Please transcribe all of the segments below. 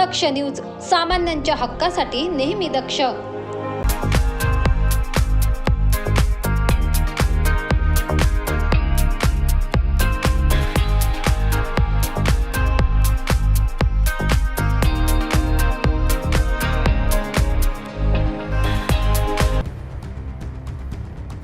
दक्ष news सामान्यांच्या हक्कासाठी नेहमी दक्ष.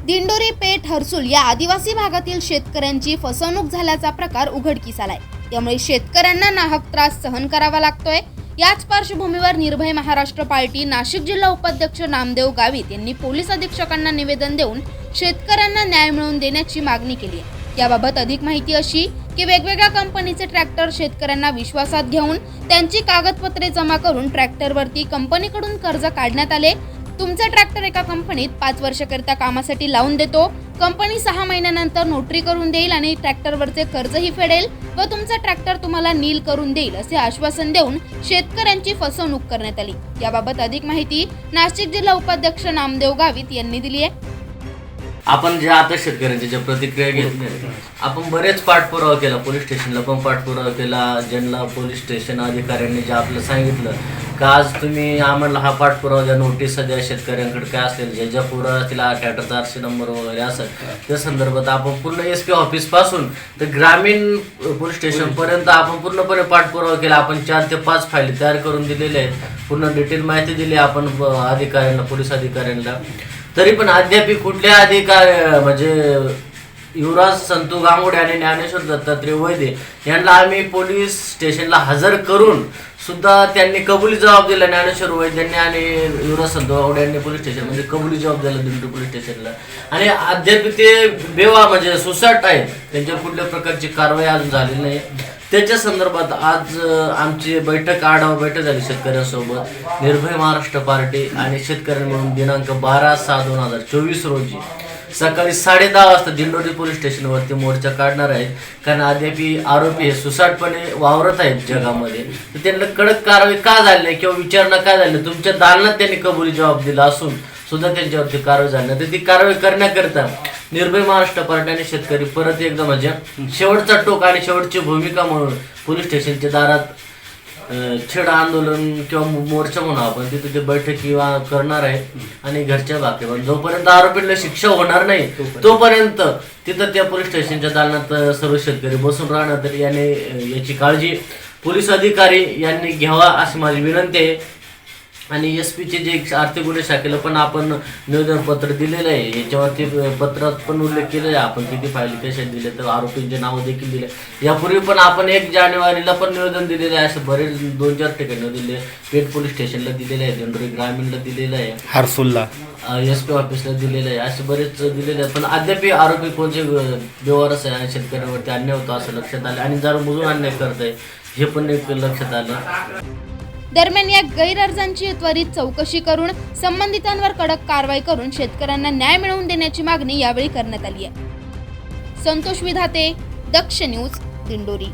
दिंडोरी पेठ हर्सुल या आदिवासी भागातील शेतकऱ्यांची फसवणूक झाल्याचा प्रकार उघडकीस आलाय. त्यामुळे शेतकऱ्यांना नाहक त्रास सहन करावा लागतोय. याच पार्श्वभूमीवर निर्भय महाराष्ट्र पार्टी नाशिक जिल्हा उपाध्यक्ष नामदेव गावित यांनी पोलीस अधीक्षकांना निवेदन देऊन शेतकऱ्यांना न्याय मिळवून देण्याची मागणी केली आहे. याबाबत अधिक माहिती अशी की वेगवेगळ्या कंपनीचे ट्रॅक्टर शेतकऱ्यांना विश्वासात घेऊन त्यांची कागदपत्रे जमा करून ट्रॅक्टरवरती कंपनीकडून कर्ज काढण्यात आले. तुमचा ट्रॅक्टर एका कंपनीत पाच वर्षाकरिता कामासाठी लावून देतो. कंपनी सहा महिन्यानंतर नोटरी करून देईल आणि ट्रॅक्टरवरचे कर्जही फेडेल व तुमचा ट्रॅक्टर तुम्हाला नील करून देईल असे आश्वासन देऊन शेतकऱ्यांची फसवणूक करण्यात आली. याबाबत अधिक माहिती नाशिक जिल्हा उपाध्यक्ष नामदेव गावित यांनी दिली आहे. आपण ज्या आता शेतकऱ्यांच्या ज्या प्रतिक्रिया घेतल्या आपण बरेच पाठपुरावा केला पोलीस स्टेशनला पण पाठपुरावा केला ज्यांना पोलीस स्टेशन अधिकाऱ्यांनी जे आपलं सांगितलं. का आज तुम्ही आम्हाला हा पाठपुरावा द्या नोटीस द्या शेतकऱ्यांकडे काय असेल ज्या ज्या पुढं तिला ट्रॅक्टरचा आरशी नंबर वगैरे असेल त्या संदर्भात आपण पूर्ण एस पी ऑफिसपासून तर ग्रामीण पोलीस स्टेशन पर्यंत आपण पूर्णपणे पाठपुरावा केला. आपण चार ते पाच फायली तयार करून दिलेल्या आहेत. पूर्ण डिटेल माहिती दिली आपण अधिकाऱ्यांना पोलीस अधिकाऱ्यांना. तरी पण अद्याप कुठल्या अधिकार म्हणजे युवराज संतू गांगुडे आणि ज्ञानेश्वर दत्तात्रय वैद्य यांना आम्ही पोलीस स्टेशनला हजर करून सुद्धा त्यांनी कबुली जबाब दिला. ज्ञानेश्वर वैद्यांनी आणि युवराज संतू गांगुडे यांनी पोलीस म्हणजे कबुली जबाब दिला दिंडू पोलीस स्टेशनला. आणि अद्याप ते बेवा म्हणजे सुसाट आहेत त्यांच्यावर कुठल्या प्रकारची कारवाई अजून झालेली नाही. त्याच्या संदर्भात आज आमची बैठक आढावा बैठक झाली शेतकऱ्यांसोबत. निर्भय महाराष्ट्र पार्टी आणि शेतकऱ्यांनी म्हणून दिनांक बारा सहा दोन हजार चोवीस रोजी सकाळी साडे दहा वाजता दिंडोरी पोलीस स्टेशनवरती मोर्चा काढणार आहेत. कारण अद्याप आरोपी हे सुसाटपणे वावरत आहेत जगामध्ये. तर त्यांना कडक कारवाई का झाली नाही किंवा विचारणा का झाली तुमच्या दालनात त्यांनी कबुली जबाब दिला असून सुद्धा त्यांच्यावरती कारवाई झाली नाही. तर ती कारवाई करण्याकरता निर्भय महाराष्ट्र पार्टी आणि शेतकरी परत एकदा म्हणजे शेवटचा टोक आणि शेवटची भूमिका म्हणून पोलीस स्टेशनच्या दारात छेड आंदोलन किंवा मोर्चा म्हणू आपण तिथे ते बैठक किंवा करणार आहेत आणि घरच्या बाकी जोपर्यंत आरोपीला शिक्षा होणार नाही तोपर्यंत. तिथं त्या पोलीस स्टेशनच्या दालनात सर्व शेतकरी बसून राहणार. तर याने याची काळजी पोलीस अधिकारी यांनी घ्यावा अशी माझी विनंती आहे. आणि एस पीचे जे आर्थिक गुन्हे शाखेला पण आपण निवेदन पत्र दिलेलं आहे. याच्यावरती पत्रात पण उल्लेख केलेला आहे. आपण किती फाईल कशा दिले तर आरोपींचे नावं देखील दिले. यापूर्वी पण आपण एक जानेवारीला पण निवेदन दिलेलं आहे. असं बरेच दोन चार ठिकाणी दिले पेठ पोलीस स्टेशनला दिलेलं आहे. दिंडोरी ग्रामीणला दिलेलं आहे. हर्सुल्ला. एस पी ऑफिसला दिलेलं आहे. असे बरेच दिलेले आहेत. पण अद्याप आरोपी कोणते बेवारस आहे? शेतकऱ्यांवरती अन्याय होतो असं लक्षात आलं. आणि जरा मुजून अन्याय करत आहे हे पण एक लक्षात आलं. दरम्यान या गैरअर्जांची त्वरित चौकशी करून संबंधितांवर कडक कारवाई करून शेतकऱ्यांना न्याय मिळवून देण्याची मागणी यावेळी करण्यात आली आहे. संतोष विधाते दक्ष न्यूज दिंडोरी.